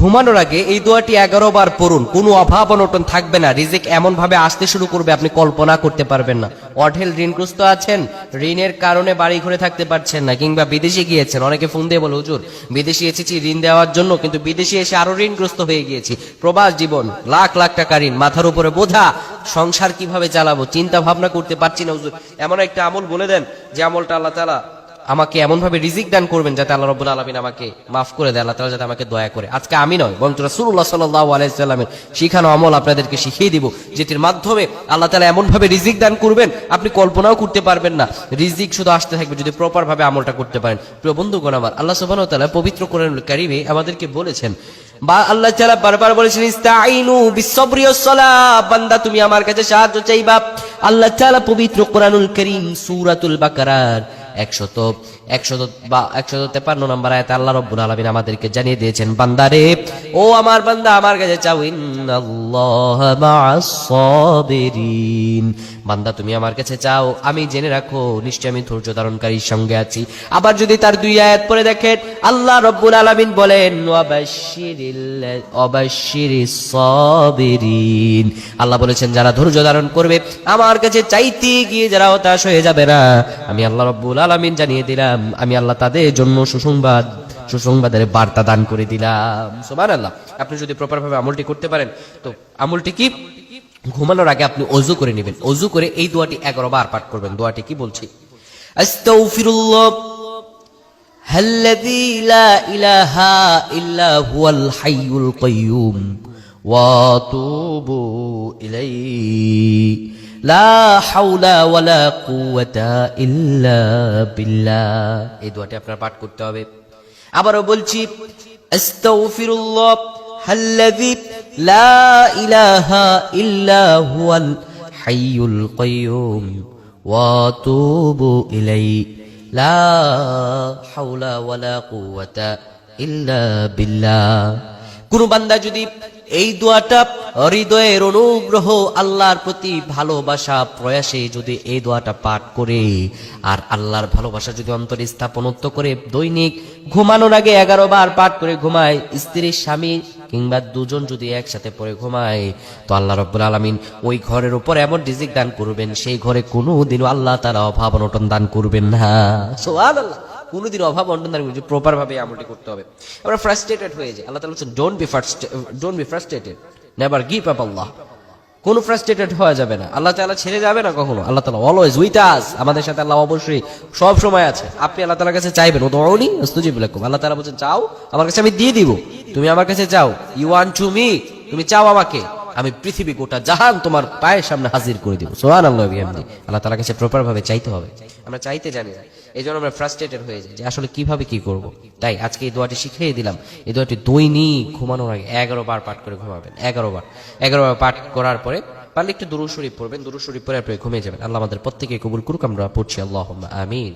ঘুমানোর আগে এই দোয়াটি এগারো বার পড়ুন। কোনো অভাব অনটন থাকবে না। রিজিক এমন ভাবে আসতে শুরু করবে আপনি কল্পনা করতে পারবেন না। অঢেল ঋণগ্রস্ত আছেন, ঋণের কারণে বাড়ি ঘরে থাকতে পারছেন না কিংবা বিদেশে গিয়েছেন। অনেকে ফোন দিয়ে বলে, হুজুর, বিদেশে এসেছি ঋণ দেওয়ার জন্য, কিন্তু বিদেশে এসে আরও ঋণগ্রস্ত হয়ে গিয়েছি। প্রবাস জীবন, লাখ লাখ টাকা ঋণ, মাথার উপরে বোঝা, সংসার কীভাবে চালাবো? চিন্তা ভাবনা করতে পারছি না, হুজুর। এমন একটা আমল বলে দেন যে আমলটা আল্লাহ তালা আমাকে এমন ভাবে রিজিক দান করবেন যাতে আল্লাহ রব্বুল আলমিন আমাকে মাফ করে দেয় আল্লাহ তালা যাতে আমাকে দয়া করে। আজকে আমি নয় বরং রাসূলুল্লাহ সাল্লাহ আলাইসাল্লামের শিখানো আমল আপনাদেরকে শিখিয়ে দিব, যেটির মাধ্যমে আল্লাহ তালা এমন ভাবে রিজিক দান করবেন, আপনি কল্পনাও করতে পারবেন না। রিজিক শুধু আসতে থাকবে যদি প্রপার ভাবে আমলটা করতে পারেন। প্রিয় বন্ধুগণ আমার, আল্লাহ সুবহানাহু ওয়া তাআলা পবিত্র কোরআন কারিমে আমাদেরকে বলেছেন, বা আল্লাহ তাআলা বারবার বলেছেন ইস্তাইনু বিসসবরি ওয়াস বান্দা, তুমি আমার কাছে সাহায্য চাইবা। আল্লাহ তাআলা পবিত্র কোরআনুল কারীম সূরাতুল বাকারার একশত একশত, বা একশত তেপান্ন নম্বর আয়াতে আল্লাহ রব্বুল আলমিন আমাদেরকে জানিয়ে দিয়েছেন, বান্দারে, ও আমার বান্দা, আমার কাছে চাও বান্দা, তুমি আমার কাছে চাও, আমি জেনে রাখো, নিশ্চয় আমি ধৈর্য ধারণকারীর সঙ্গে আছি। আবার যদি তার দুই আয়াত পরে দেখেন, আল্লাহ রব্বুল আলামিন বলেন আল্লাহ বলেছেন, যারা ধৈর্য ধারণ করবে, আমার কাছে চাইতে গিয়ে যারা হতাশ হয়ে যাবে না। আমি আল্লাহ রব্বুল আলামিন জানিয়ে দিলাম আমি আল্লাহ তাদের জন্য সুসংবাদ সুসংবাদের বার্তা দান করে দিলাম সুবহান আল্লাহ আপনি যদি প্রপার ভাবে আমলটি করতে পারেন তো আমলটি কি ঘুমানোর আগে আপনি অজু করে নেবেন অজু করে এই দোয়াটি এগারো বার পাঠ করবেন দোয়াটি কি বলছি আস্তাগফিরুল্লাহ الذي لا إله إلا هو الحي القيوم واتوب إليه এই দোয়াটি আপনার পাঠ করতে হবে। আবারও বলছি, আস্তাগফিরুল্লাহ, হাল্লাযী লা ইলাহা ইল্লা হুয়াল হাইয়ুল কাইয়ুম ওয়া তুবু ইলাইহি। লা হাওলা ওয়ালা ইল্লা বিল্লাহ। কোন বান্দা যদি এই দোয়াটা হৃদয়ের অনুগ্রহ, আল্লাহর প্রতি ভালোবাসা, প্রয়াসে যদি এই দোয়াটা পাঠ করে, আর আল্লাহর ভালোবাসা যদি অন্তরে স্থাপনত্ব করে, দৈনিক ঘুমানোর আগে এগারো বার পাঠ করে ঘুমায় স্ত্রীর স্বামী কিংবা দুজন যদি একসাথে পরে ঘুমায়, তো আল্লাহ রব্বুল আলমিন ওই ঘরের উপর এমন রিজিক দান করবেন, সেই ঘরে কোনো দিনও আল্লাহ তারা অভাব অনটন দান করবেন না। সুবহানাল্লাহ। কোনোদিন অভাব অনটন দান করবেন প্রপার ভাবে এই আমলটি করতে হবে। আমরা ফ্রাস্ট্রেটেড হয়ে যাই। আল্লাহ তাআলা বলছেন don't be don't be frustrated never give up Allah কোনো ফ্রাস্ট্রেটেড হওয়া যাবে না। আল্লাহ তাআলা ছেড়ে যাবে না কখনো। আল্লাহ তাআলা অলওয়েজ উইথ আস আমাদের সাথে আল্লাহ অবশ্যই সব সময় আছে। আপনি আল্লাহ তাআলার কাছে চাইবেন ও দৌড়নি আস্তুজিব লাকুম। আল্লাহ তাআলা বলছেন, চাও, আমার কাছে আমি দিয়ে দিব। তুমি আমার কাছে চাও। ইউ ওয়ান্ট টু মি তুমি চাও আমাকে। আমি পৃথিবী গোটা জাহান তোমার পায়ের সামনে হাজির করে দিব। সোহান আল্লাহ আল্লাহ তাআলার কাছে প্রপার ভাবে চাইতে হবে। আমরা চাইতে জানি না। এই জন্য আমরা ফ্রাস্ট্রেটেড হয়ে যাই যে আসলে কীভাবে কি করব। তাই আজকে এই দোয়াটি শিখিয়ে দিলাম। এই দোয়াটি দৈনিক ঘুমানোর আগে এগারো বার পাঠ করে ঘুমাবেন। এগারো বার। এগারো বার পাঠ করার পরে পারলে একটু দুরু শরীফ পড়বেন। দুরু শরীফ পরে আপনি ঘুমিয়ে যাবেন। আল্লাহ আমাদের প্রত্যেকে কবুল করুক। আমরা পড়ছি আল্লাহ আমিন।